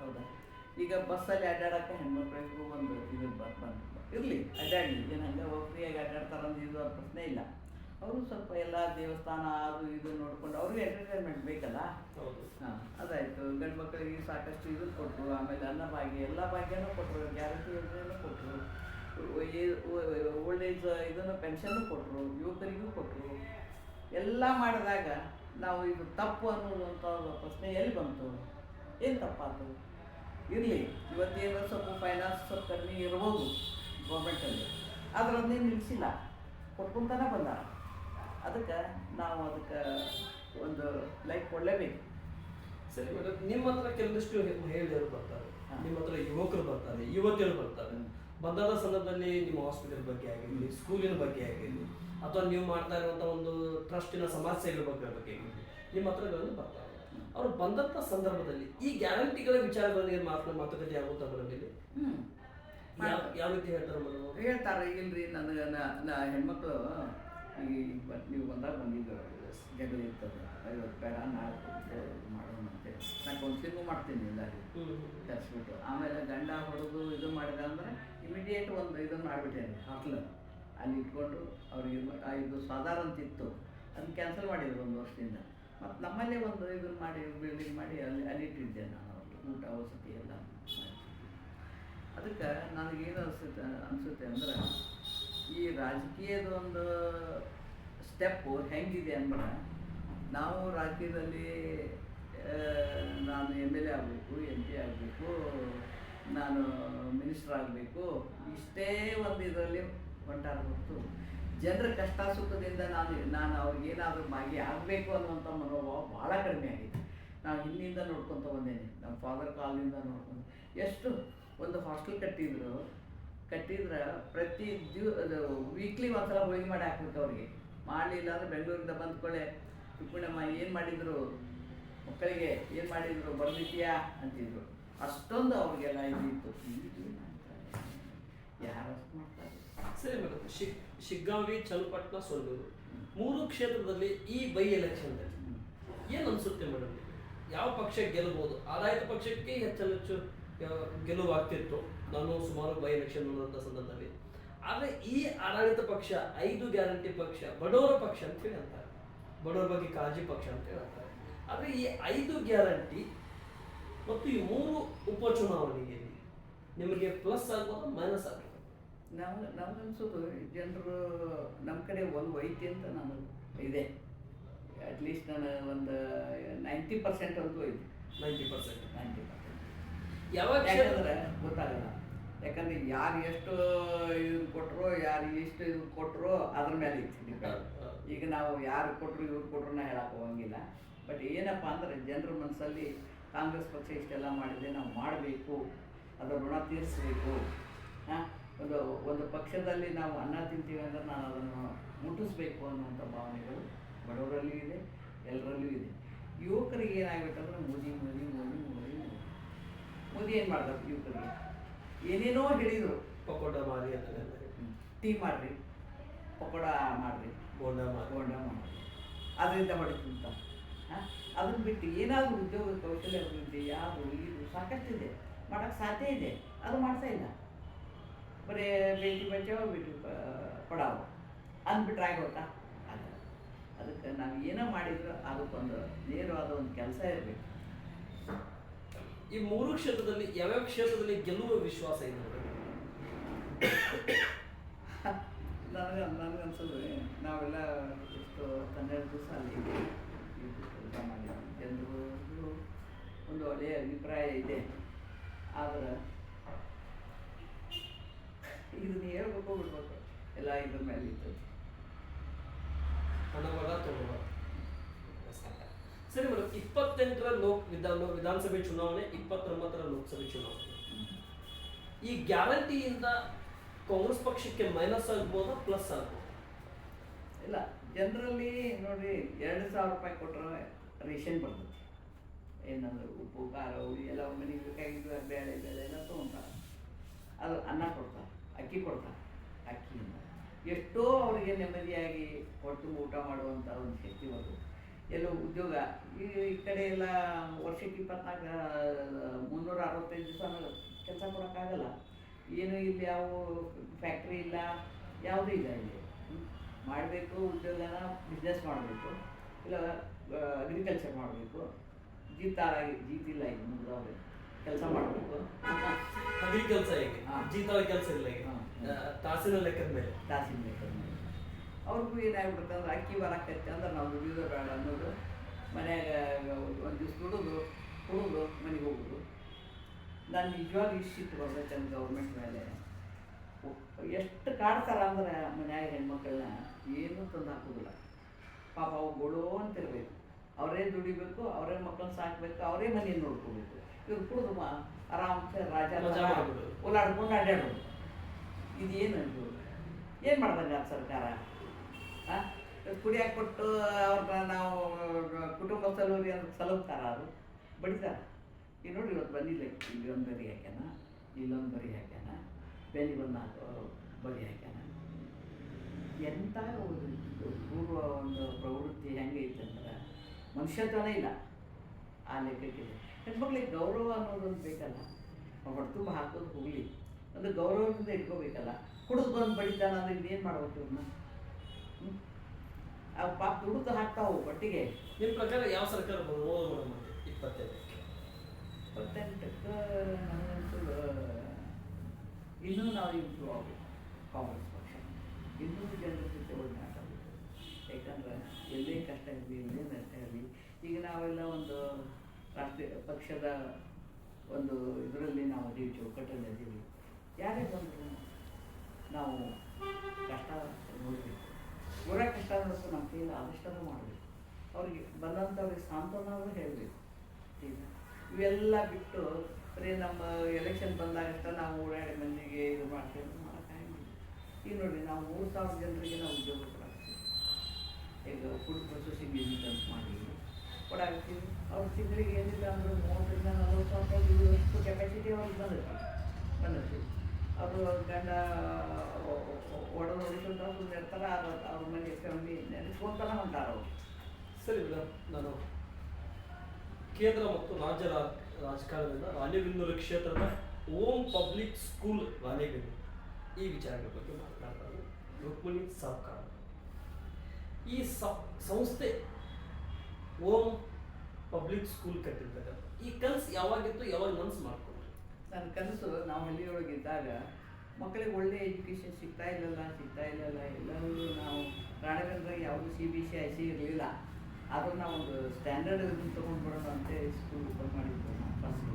ಹೌದಾ? ಈಗ ಬಸ್ಸಲ್ಲಿ ಅಡ್ಡಾಡಕ್ಕೆ ಹೆಣ್ಮಕ್ಳಿಗೂ ಒಂದು ಇದು ಬಂತು ಇರಲಿ ಅಡ್ಡಾಡಲಿ ಏನು ಹಂಗೆ ಫ್ರೀಯಾಗಿ ಅಡ್ಡಾಡ್ತಾರೆ ಅಂದ್ರೆ ಇದು ಪ್ರಶ್ನೆ ಇಲ್ಲ. ಅವರು ಸ್ವಲ್ಪ ಎಲ್ಲ ದೇವಸ್ಥಾನ ಅದು ಇದು ನೋಡ್ಕೊಂಡು ಅವ್ರಿಗೆ ಎಂಟರ್ಟೈನ್ಮೆಂಟ್ ಬೇಕಲ್ಲ? ಹೌದು. ಹಾಂ ಅದಾಯಿತು. ಗಂಡು ಮಕ್ಕಳಿಗೆ ಸಾಕಷ್ಟು ಇದು ಕೊಟ್ಟರು ಆಮೇಲೆ ಅನ್ನ ಭಾಗ್ಯ ಎಲ್ಲ ಭಾಗ್ಯನೂ ಕೊಟ್ಟರು ಗ್ಯಾರಂಟಿ ಯೋಜನೆಯೂ ಕೊಟ್ಟರು ಓಲ್ಡ್ ಏಜ್ ಇದನ್ನು ಪೆನ್ಷನ್ನು ಕೊಟ್ಟರು ಯುವಕರಿಗೂ ಕೊಟ್ಟರು ಎಲ್ಲ ಮಾಡಿದಾಗ ನಾವು ಇದು ತಪ್ಪು ಅನ್ನೋದಂಥ ಪ್ರಶ್ನೆ ಎಲ್ಲಿ ಬಂತು? ಏನು ತಪ್ಪಾತು? ಇರಲಿ. ಇವತ್ತೇನು ಸ್ವಲ್ಪ ಫೈನಾನ್ಸ್ ಸ್ವಲ್ಪ ಕಡಿಮೆ ಇರ್ಬೋದು ಗೌರ್ಮೆಂಟಲ್ಲಿ ಆದ್ರೆ ಅದನ್ನೇನು ನಿಲ್ಲಿಸಿಲ್ಲ ಕೊಟ್ಕೊಂತಾನೆ ಬಂದ. ಅದಕ್ಕೆ ನಾವು ಅದಕ್ಕೆ ಒಂದು ಲೈಕ್ ಕೊಡಲೇಬೇಕು. ಸರಿ ಮೇಡಮ್ ನಿಮ್ಮ ಹತ್ರ ಕೆಲವಷ್ಟು ಮಹಿಳೆಯರು ಬರ್ತಾರೆ. ನಿಮ್ಮ ಹತ್ರ ಯುವಕರು ಬರ್ತಾರೆ ಯುವತಿಯರು ಬರ್ತಾರೆ. ಬಂದಾದ ಸಂದರ್ಭದಲ್ಲಿ ನಿಮ್ಮ ಹಾಸ್ಪಿಟಲ್ ಬಗ್ಗೆ ಆಗಿರಲಿ ಸ್ಕೂಲಿನ ಬಗ್ಗೆ ಆಗಿರಲಿ ಅಥವಾ ನೀವು ಮಾಡ್ತಾ ಇರುವಂಥ ಒಂದು ಟ್ರಸ್ಟಿನ ಸಮಾಜ ಸೇವೆ ಬಗ್ಗೆ ಬಗ್ಗೆ ಆಗಿರಲಿ ನಿಮ್ಮ ಹತ್ರಗಳನ್ನು ಬರ್ತಾರೆ. ಅವರು ಬಂದಂಥ ಸಂದರ್ಭದಲ್ಲಿ ಈ ಗ್ಯಾರಂಟಿಗಳ ವಿಚಾರಗಳಲ್ಲಿ ಮಾತ್ರ ಮಾತುಕತೆ ಆಗುತ್ತೆ ಮೇಡಮ್ ಇಲ್ಲಿ? ಹ್ಞೂ ಯಾವ ರೀತಿ ಹೇಳ್ತಾರೆ ಮೇಡಮ್? ಹೇಳ್ತಾರೆ ಇಲ್ರಿ ನನಗೆ ನಾ ಹೆಣ್ಮಕ್ಳು ಈ ನೀವು ಬಂದಾಗ ಬಂದಿದ್ದು ಜಗಳ ಇರ್ತದೆ ಐವತ್ತು ಬೇಡ ನಾಲ್ಕು ಮಾಡೋಣ ಅಂತೇಳಿ ನಾನು ಕೌನ್ಸಿಲಿಂಗು ಮಾಡ್ತೀನಿ ಎಲ್ಲರಿಗೂ. ಕರೆಸ್ಬಿಟ್ಟು. ಆಮೇಲೆ ಗಂಡ ಹೊಡೆದು ಇದು ಮಾಡಿದೆ ಅಂದರೆ ಇಮಿಡಿಯೇಟ್ ಒಂದು ಇದನ್ನು ಮಾಡಿಬಿಟ್ಟೇನೆ ಹಾಸ್ಟೆಲ್ ಅಲ್ಲಿ ಇಟ್ಕೊಂಡು ಅವ್ರಿಗೆ ಇದು ಆ ಇದು ಸಾಧಾರಣ ಅಂತಿತ್ತು ಅದನ್ನ ಕ್ಯಾನ್ಸಲ್ ಮಾಡಿದ್ರು ಒಂದು ವರ್ಷದಿಂದ. ಮತ್ತು ನಮ್ಮಲ್ಲೇ ಒಂದು ಇದನ್ನು ಮಾಡಿ ಬಿಲ್ಡಿಂಗ್ ಮಾಡಿ ಅಲ್ಲಿ ಅಲ್ಲಿಟ್ಟಿದ್ದೆ ನಾನು ಅವ್ರಿಗೆ ಊಟ, ವಸತಿ ಎಲ್ಲ ಅದಕ್ಕೆ ನನಗೇನು ಅನಿಸುತ್ತೆ ಅನಿಸುತ್ತೆ ಅಂದ್ರೆ ಈ ರಾಜಕೀಯದ ಒಂದು ಸ್ಟೆಪ್ಪು ಹೆಂಗಿದೆ ಅಂದ್ರೆ ನಾವು ರಾಜ್ಯದಲ್ಲಿ ನಾನು ಎಂ ಎಲ್ ಎ ಆಗಬೇಕು ಎಂ ಪಿ ಆಗಬೇಕು, ನಾನು ಮಿನಿಸ್ಟರ್ ಆಗಬೇಕು, ಇಷ್ಟೇ ಒಂದು ಇದರಲ್ಲಿ ಹೊಂಟಾರ ಜನರ ಕಷ್ಟ ಸುಖದಿಂದ ನಾನು ನಾನು ಅವ್ರಿಗೇನಾದರೂ ಮಾಗಿ ಆಗಬೇಕು ಅನ್ನುವಂಥ ಮನೋಭಾವ ಭಾಳ ಕಡಿಮೆ ಆಗಿದೆ. ನಾನು ಇಲ್ಲಿಂದ ನೋಡ್ಕೊತ ಬಂದೇನೆ ನಮ್ಮ ಫಾದರ್ ಕಾಲದಿಂದ ನೋಡ್ಕೊಂಡು ಎಷ್ಟು ಒಂದು ಹಾಸ್ಟೆಲ್ ಕಟ್ಟಿದ್ರು, ಕಟ್ಟಿದ್ರೆ ಪ್ರತಿ ದಿವ್ ವೀಕ್ಲಿ ಒಂದ್ಸಲ ಹೋಳಿಗೆ ಮಾಡಿ ಹಾಕ್ಬೇಕು ಅವ್ರಿಗೆ. ಮಾಡಲಿಲ್ಲ ಅಂದ್ರೆ ಬೆಂಗಳೂರಿಂದ ಬಂದ್ಕೊಳ್ಳೆ ತಿಪ್ಪಣ್ಣಮ್ಮ, ಏನು ಮಾಡಿದ್ರು? ಮಕ್ಕಳಿಗೆ ಏನು ಮಾಡಿದ್ರು? ಬಂದಿದ್ಯಾ ಅಂತಿದ್ರು. ಅಷ್ಟೊಂದು ಅವ್ರಿಗೆಲ್ಲ ಮಾಡ್ತಾರೆ ಯಾರು ಮಾಡ್ತಾರೆ? ಸರಿ ಮೇಡಮ್ ಶಿಗ್ ಶಿಗ್ಗಾಂವಿ, ಚನ್ನಪಟ್ಟಣ ಸೊಲ್ಲೂರು ಮೂರು ಕ್ಷೇತ್ರದಲ್ಲಿ ಈ ಬೈ ಎಲೆಕ್ಷನ್ದಲ್ಲಿ ಏನು ಅನಿಸುತ್ತೆ ಮೇಡಮ್? ಯಾವ ಪಕ್ಷ ಗೆಲ್ಲಬಹುದು ಆದಾಯದ ಪಕ್ಷಕ್ಕೆ ಹೆಚ್ಚಲು ಹೆಚ್ಚು ಗೆಲುವಾಗ್ತಿತ್ತು. ನಾನು ಸುಮಾರು ಬೈ ಎಲೆಕ್ಷನ್ ನೋಡುವಂಥ ಸಂದರ್ಭದಲ್ಲಿ. ಆದರೆ ಈ ಆಡಳಿತ ಪಕ್ಷ, ಐದು ಗ್ಯಾರಂಟಿ ಪಕ್ಷ, ಬಡವರ ಪಕ್ಷ ಅಂತ ಹೇಳಿ ಅಂತಾರೆ. ಬಡವರ ಬಗ್ಗೆ ಕಾಳಜಿ ಪಕ್ಷ ಅಂತ ಹೇಳಿ ಅಂತಾರೆ. ಆದರೆ ಈ ಐದು ಗ್ಯಾರಂಟಿ ಮತ್ತು ಈ ಮೂರು ಉಪಚುನಾವಣೆಯಲ್ಲಿ ನಿಮಗೆ ಪ್ಲಸ್ ಆಗ್ಬೋದು ಮೈನಸ್ ಆಗ್ಬೋದು? ನಮ್ಗೆ ಅನ್ಸೋದು ಜನರು ನಮ್ಮ ಕಡೆ ಒಂದು ವೈದ್ಯ ಅಂತ ನನಗೆ ಇದೆ. ಅಟ್ಲೀಸ್ಟ್ ನಾನು ಒಂದು ನೈಂಟಿ ಪರ್ಸೆಂಟ್ ಅಂತೂ ಇದೆ. ನೈಂಟಿ ಪರ್ಸೆಂಟ್ ನೈಂಟಿ ಪರ್ಸೆಂಟ್ ಯಾವಾಗ ಯಾಕಂದ್ರೆ ಗೊತ್ತಾಗಲ್ಲ. ಯಾಕಂದ್ರೆ ಯಾರು ಎಷ್ಟು ಇದು ಕೊಟ್ಟರು ಯಾರು ಎಷ್ಟು ಇದು ಕೊಟ್ಟರು ಅದ್ರ ಮೇಲೆ ಇತ್ತು ಈಗ ನಾವು ಯಾರು ಕೊಟ್ಟರು ಇವ್ರು ಕೊಟ್ಟರು ನಾ ಹೇಳಕ್ಕೆ ಹೋಗಂಗಿಲ್ಲ. ಬಟ್ ಏನಪ್ಪ ಅಂದ್ರೆ ಜನರ ಮನಸ್ಸಲ್ಲಿ ಕಾಂಗ್ರೆಸ್ ಪಕ್ಷ ಇಷ್ಟೆಲ್ಲ ಮಾಡಿದೆ ನಾವು ಮಾಡಬೇಕು ಅದರ ಋಣ ತೀರಿಸಬೇಕು. ಹಾಂ? ಒಂದು ಒಂದು ಪಕ್ಷದಲ್ಲಿ ನಾವು ಅನ್ನ ತಿಂತೀವಿ ಅಂದರೆ ನಾನು ಅದನ್ನು ಮುಟ್ಟಿಸ್ಬೇಕು ಅನ್ನುವಂಥ ಭಾವನೆಗಳು ಬಡವರಲ್ಲಿ ಇದೆ ಎಲ್ಲರಲ್ಲೂ ಇದೆ. ಯುವಕರಿಗೆ ಏನಾಗಬೇಕಂದ್ರೆ ಮೋದಿ ಮೋದಿ ಮೋದಿ ಮೋದಿ ಮೋದಿ. ಮೋದಿ ಏನು ಮಾಡ್ತಾರೆ ಯುವಕರಿಗೆ? ಏನೇನೋ ಹೇಳಿದರು. ಪಕೋಡ ಮಾಡಿ ಅಂತ ಟೀ ಮಾಡಿರಿ ಪಕೋಡ ಮಾಡಿರಿ. ಬೋಂಡ ಬೋಂಡ ಮಾಡಿರಿ. ಅದರಿಂದ ಹಾಂ? ಅದನ್ನು ಬಿಟ್ಟು ಏನಾದರೂ ಉದ್ಯೋಗ ಕೌಶಲ್ಯ ಅಭಿವೃದ್ಧಿ ಯಾವುದು ಇದು ಸಾಕಷ್ಟಿದೆ. ಮಾಡೋಕ್ಕೆ ಸಾಧ್ಯ ಇದೆ. ಅದು ಮಾಡ್ತಾ ಇಲ್ಲ. ಬರೀ ಬೇಟಿ ಬಚಾವ್ ಬೇಟಿ ಪಡಾವ್ ಅಂದ್ಬಿಟ್ರೆ ಆಗೋತಾ ಅದಕ್ಕೆ ನಾವು ಏನೋ ಮಾಡಿದ್ರು ಅದಕ್ಕೊಂದು ನೇರವಾದ ಒಂದು ಕೆಲಸ ಇರಬೇಕು. ಈ ಮೂರು ಕ್ಷೇತ್ರದಲ್ಲಿ ಯಾವ್ಯಾವ ಕ್ಷೇತ್ರದಲ್ಲಿ ಗೆಲ್ಲುವ ವಿಶ್ವಾಸ ಇದೆ ನನಗೆ ನನಗನ್ಸೋದು ನಾವೆಲ್ಲ ಎಷ್ಟು ಹನ್ನೆರಡು ದಿವಸ ಅಲ್ಲಿ ಕೆಲಸ ಮಾಡಿದ್ವಿ. ಜನರು ಒಂದು ಒಳ್ಳೆಯ ಅಭಿಪ್ರಾಯ ಇದೆ. ಆದರೆ ಇದನ್ನ ಹೇಳ್ಬೇಕು ಬಿಡ್ಬೇಕು. ಎಲ್ಲ ಇದ್ರ ಮೇಲೆ ಇತ್ತು ಸರಿ ಮೇಡಮ್ ಇಪ್ಪತ್ತೆಂಟರ ಲೋಕ್ ವಿಧಾನ ವಿಧಾನಸಭೆ ಚುನಾವಣೆ ಇಪ್ಪತ್ತೊಂಬತ್ತರ ಲೋಕಸಭೆ ಚುನಾವಣೆ. ಈ ಗ್ಯಾರಂಟಿಯಿಂದ ಕಾಂಗ್ರೆಸ್ ಪಕ್ಷಕ್ಕೆ ಮೈನಸ್ ಆಗ್ಬೋದಾ ಪ್ಲಸ್ ಆಗ್ಬೋದು? ಇಲ್ಲ ಜನರಲ್ಲಿ ನೋಡಿ ಎರಡು ಸಾವಿರ ರೂಪಾಯಿ ಕೊಟ್ಟರೆ ರೇಷನ್ ಬರ್ತದೆ. ಏನಂದ್ರೆ ಉಪ್ಪು ಖಾರ ಹುಳಿ ಎಲ್ಲ ಮನೆಗೆ ಬೇಕಾಗಿದ್ದು ಬೇಳೆ ಬೇಳೆ ಎಲ್ಲ ತೊಗೊಂತಾರೆ ಅದು ಅನ್ನ ಕೊಡ್ತಾರೆ. ಅಕ್ಕಿ ಕೊಡ್ತಾರೆ ಅಕ್ಕಿಯಿಂದ ಎಷ್ಟೋ ಅವರಿಗೆ ನೆಮ್ಮದಿಯಾಗಿ ಹೊಟ್ಟು ಊಟ ಮಾಡುವಂಥ ಒಂದು ಶಕ್ತಿ ಬರ್ತದೆ ಎಲ್ಲೋ ಉದ್ಯೋಗ, ಈ ಈ ಕಡೆ ಎಲ್ಲ ವರ್ಷಕ್ಕೆ ಇಪ್ಪತ್ನಾಲ್ಕು, ಮುನ್ನೂರ ಅರವತ್ತೈದು ದಿವಸ ಕೆಲಸ ಕೊಡೋಕ್ಕಾಗಲ್ಲ. ಏನು ಇಲ್ಲಿ ಯಾವ ಫ್ಯಾಕ್ಟ್ರಿ ಇಲ್ಲ, ಯಾವುದೂ ಇಲ್ಲ ಇಲ್ಲಿ. ಮಾಡಬೇಕು, ಉದ್ಯೋಗನ ಬಿಸ್ನೆಸ್ ಮಾಡಬೇಕು, ಇಲ್ಲ ಅಗ್ರಿಕಲ್ಚರ್ ಮಾಡಬೇಕು. ಜೀತಾರಾಗಿ, ಜೀತಿಲ್ಲ ಈಗ ಮುಂದೆ ಕೆಲಸ ಮಾಡಬೇಕು. ಅಗ್ರಿ ಕೆಲಸ ಹಾ. ಜೀತಾಳ ಕೆಲಸ ಇಲ್ಲ ಈಗ. ತಾಸಿನ ಲೆಕ್ಕದ ಮೇಲೆ. ತಾಸಿನ ಬೇಕಾದ್ರೆ ಅವ್ರಿಗೂ ಏನಾಗ್ಬಿಡುತ್ತೆ ಅಂದ್ರೆ ಅಕ್ಕಿ ಬರಕತ್ತೆ ಅಂದ್ರೆ ನಾವು ದುಡಿಯೋದು ಬೇಡ ಅನ್ನೋದು. ಮನ್ಯಾಗ ಒಂದು ದಿವ್ಸ ದುಡಿದು ಕುಡಿದು ಮನೆಗೆ ಹೋಗೋದು. ನಾನು ನಿಜವಾಗ್ಲೂ ಇಷ್ಟಿತ್ತು ಸಿಟ್ಟು ಚಂದ ಗೌರ್ಮೆಂಟ್ ಮೇಲೆ. ಎಷ್ಟು ಕಾಡ್ತಾರ ಅಂದ್ರೆ ಮನ್ಯಾಗ ಹೆಣ್ಮಕ್ಳನ್ನ ಏನೂ ತಂದು ಹಾಕೋದಿಲ್ಲ. ಪಾಪ ಅವು ಗೊಳೋ ಅಂತಿರಬೇಕು. ಅವರೇ ದುಡಿಬೇಕು ಅವರೇ ಮಕ್ಕಳನ್ನ ಸಾಕಬೇಕು ಅವರೇ ಮನೆಯನ್ನು ನೋಡ್ಕೋಬೇಕು. ಇವ್ರು ಕುಡಿದು ಮಾ ಆರಾಮ್ಸೆ ರಾಜ. ಓಲಾಡ್ಕೊಂಡು ಅಡ್ಡಾಡೋದು ಇದೇನು ಇದು ಏನು ಮಾಡ್ದಂಗೆ ಆ ಸರ್ಕಾರ? ಕುಡಿಯಾಕೆ ಕೊಟ್ಟು ಅವ್ರನ್ನ ನಾವು ಕುಟುಂಬ ಸಲುವಾಗಿ ಅಂತ ಸಲುತ್ತಾರ ಅದು? ಬಡಿತಾರ ಈಗ ನೋಡಿ ಇವತ್ತು ಬಂದಿಲ್ಲ ಇಲ್ಲೊಂದು ಬರಿ ಹಾಕ್ಯಾನ ಇಲ್ಲೊಂದು ಬರಿ ಹಾಕ್ಯಾನ ಬೆಲೆ ಒಂದು ನಾಲ್ಕು ಬರಿ ಹಾಕ್ಯಾನ. ಎಂಥ ಪೂರ್ವ ಒಂದು ಪ್ರವೃತ್ತಿ ಹೆಂಗೈತೆ ಅಂದ್ರೆ ಮನುಷ್ಯತ್ವನೇ ಇಲ್ಲ ಆ ಲೆಕ್ಕಕ್ಕಿದೆ. ಹೆಣ್ಮಕ್ಳಿಗೆ ಗೌರವ ಅನ್ನೋದೊಂದು ಬೇಕಲ್ಲ? ಹೊಡ್ತುಂಬ ಹಾಕೋದು ಹೋಗಲಿ. ಅಂದ್ರೆ ಗೌರವದಿಂದ ಇಟ್ಕೋಬೇಕಲ್ಲ. ಕುಡಿದು ಬಂದು ಬಡಿತಾನ ಅಂದ್ರೆ ಇನ್ನೇನು ಮಾಡ್ಬೇಕು ಇವ್ರನ್ನ ಆ ಪಾಪ ದುಡ್ದು ಹಾಕ್ತಾವು ಬಟ್ಟಿಗೆ ನಿಮ್ಮ ಪ್ರಕಾರ ಯಾವ ಸರ್ಕಾರ ಬರ್ಬೋದು ಇಪ್ಪತ್ತೆಂಟಕ್ಕೆ? ಇನ್ನೂ ನಾವು ಇಂಪ್ರೂವ್ ಆಗಬೇಕು ಕಾಂಗ್ರೆಸ್ ಪಕ್ಷ. ಇನ್ನೂ ಜನರ ಜೊತೆ ಒಡನಾಟಬೇಕು ಯಾಕಂದ್ರೆ ಎಲ್ಲೇ ಕಷ್ಟ ಇರಲಿ ಎಲ್ಲೇ ನಷ್ಟ ಇರಲಿ. ಈಗ ನಾವೆಲ್ಲ ಒಂದು ರಾಷ್ಟ್ರೀಯ ಪಕ್ಷದ ಒಂದು ಇದರಲ್ಲಿ ನಾವು ಅದೀವಿ, ಚೌಕಟ್ಟಲ್ಲಿ ಇದ್ದೀವಿ ಯಾರೇ ಬಂದರು ನಾವು ಕಷ್ಟ ನೋಡಬೇಕು. ಊರ ಕಷ್ಟ ಅನ್ನೋದು ನಮ್ಮ ಕೈಯಲ್ಲಿ ಆದಷ್ಟನ್ನು ಮಾಡಬೇಕು. ಅವ್ರಿಗೆ ಬಂದಂಥವ್ರಿಗೆ ಸಾಂತ್ವನವರು ಹೇಳಬೇಕು. ಈಗ ಇವೆಲ್ಲ ಬಿಟ್ಟು ಬರೀ ನಮ್ಮ ಎಲೆಕ್ಷನ್ ಬಂದಾಗಷ್ಟ ನಾವು ಓಡಾಡಿ ಮಂದಿಗೆ ಇದು ಮಾಡ್ತೇವೆ ಮಾಡೋಕ್ಕಾಗಿಲ್ಲ ಈಗ ನೋಡಿ, ನಾವು ಮೂರು ಸಾವಿರ ಜನರಿಗೆ ನಾವು ಉದ್ಯೋಗ ಕೊಡಾಕ್ತೀವಿ ಈಗ ಫುಡ್ ಪ್ರೊಸೆಸಿಂಗ್ ಯೂನಿಟ್ ಅಂತ ಮಾಡಿ ಕೊಡಾಕ್ತೀವಿ ಅವ್ರ ತಿಂಗಳಿಗೆ ಏನಿಲ್ಲ ಅಂದ್ರೆ ಮೂವತ್ತರಿಂದ ನಲವತ್ತು ಸಾವಿರ ಅಷ್ಟು ಕೆಪಾಸಿಟಿ ಅವ್ರಿಗೆ ಬಂದಿರ್ತಾರೆ ಬಂದಿರ್ತೀವಿ ಅವರು ಗಂಡ ಒಡ ಹೊಡಿಸ್ಕೊಂತ ಸುಮ್ಮನೆ ಇರ್ತಾರೆ ಅವ್ರ ಅವ್ರ ಮನೆ ಫ್ಯಾಮಿಲಿ ನೆನೆಸ್ಕೊಂತಾನೆ ಹೊಂಟಾರ ಅವರು. ಸರಿ ನಾನು ಕೇಂದ್ರ ಮತ್ತು ರಾಜ್ಯ ರಾಜಕಾರಣದಿಂದ ರಾಣೆಬೆನ್ನೂರು ಕ್ಷೇತ್ರದ ಓಮ್ ಪಬ್ಲಿಕ್ ಸ್ಕೂಲ್ ರಾಣೆಬೆನ್ನೂರು ಈ ವಿಚಾರಗಳ ಬಗ್ಗೆ ಮಾತನಾಡ್ತಾರೆ ರುಕ್ಮಿಣಿ ಸಾವ್ಕಾರ ಈ ಸಂಸ್ಥೆ ಓಂ ಪಬ್ಲಿಕ್ ಸ್ಕೂಲ್ ಕಟ್ಟಿರ್ತಾರೆ ಈ ಕನಸು ಯಾವಾಗಿತ್ತು, ಯಾವಾಗ ಮನಸ್ಸು ಮಾಡ್ಕೊಂಡ್ರಿ ನನ್ನ ಕನಸು ನಾವು ಹಳ್ಳಿಯೊಳಗಿದ್ದಾಗ ಮಕ್ಕಳಿಗೆ ಒಳ್ಳೆ ಎಜುಕೇಷನ್ ಸಿಗ್ತಾ ಇಲ್ಲಲ್ಲ ಸಿಗ್ತಾ ಇಲ್ಲಲ್ಲ, ಎಲ್ಲರೂ ನಾವು ರಾಣೆಬೆನ್ನೂರಾಗ ಯಾವುದೂ C B C I C ಇರಲಿಲ್ಲ. ಆದರೂ ನಾವು ಒಂದು ಸ್ಟ್ಯಾಂಡರ್ಡ್ ತೊಗೊಂಡು ಬರೋಣ ಅಂತ ಸ್ಕೂಲ್ ಓಪನ್ ಮಾಡಿದ್ದು ನಾವು ಫಸ್ಟ್